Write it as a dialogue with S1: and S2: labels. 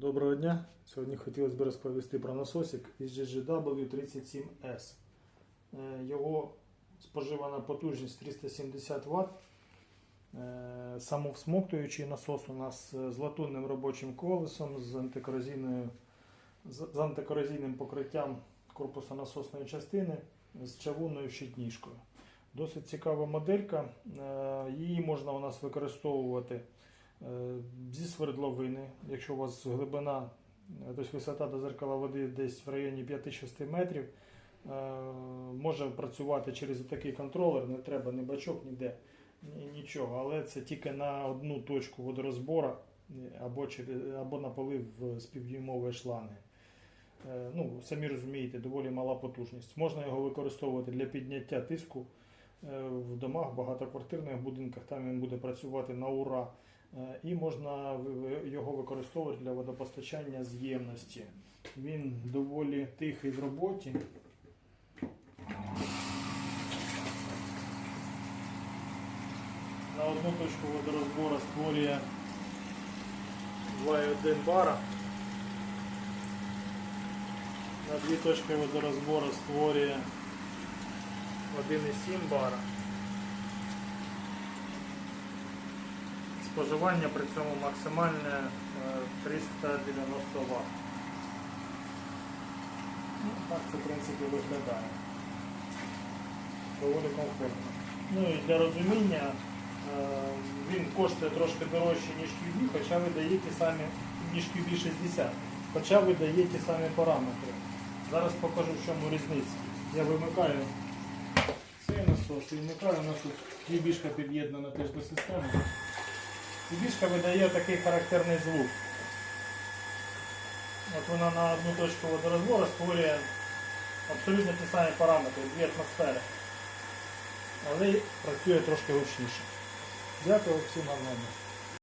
S1: Доброго дня! Сьогодні хотілося б розповісти про насосик із GGW37S. Е, Його споживана потужність 370 Вт. Е, Самовсмоктуючий насос у нас з латунним робочим колесом, з, антикорозійною, з антикорозійним покриттям корпусу насосної частини, з чавунною щитніжкою. Досить цікава моделька. Е, Її можна у нас використовувати зі свердловини, якщо у вас глибина, е, тобто висота до зеркала води десь в районі 5-6 метрів, е, може працювати через такий контролер, не треба ні бачок, ніде, нічого. Але це тільки на одну точку водорозбора е, або, або на полив з півдюймової шланги. Е, Ну, самі розумієте, доволі мала потужність. Можна його використовувати для підняття тиску е, в домах, багатоквартирних будинках, там він буде працювати на ура. Е, І можна його використовувати для водопостачання з ємності. Він доволі тихий в роботі. На одну точку водорозбору створює 2,1 бара. На дві точки водорозбору створює 1,7 бара. Споживання при цьому максимальне е, 390 Вт. Ну, так це в принципі виглядає. Доволі комфортно. Ну і для розуміння е, він коштує трошки дорожче, ніж QB, хоча видає ті самі, ніж QB 60, хоча видає ті самі параметри. Зараз покажу, в чому різниця. Я вимикаю цей насос і вмикаю, у нас тут QB під'єднана теж до системи. Кубішка видає такий характерний звук. От вона на одну точку водорозбору створює абсолютно ті самі параметри, дві атмосфери. Але працює трошки гучніше. Дякую всім гарного. дня.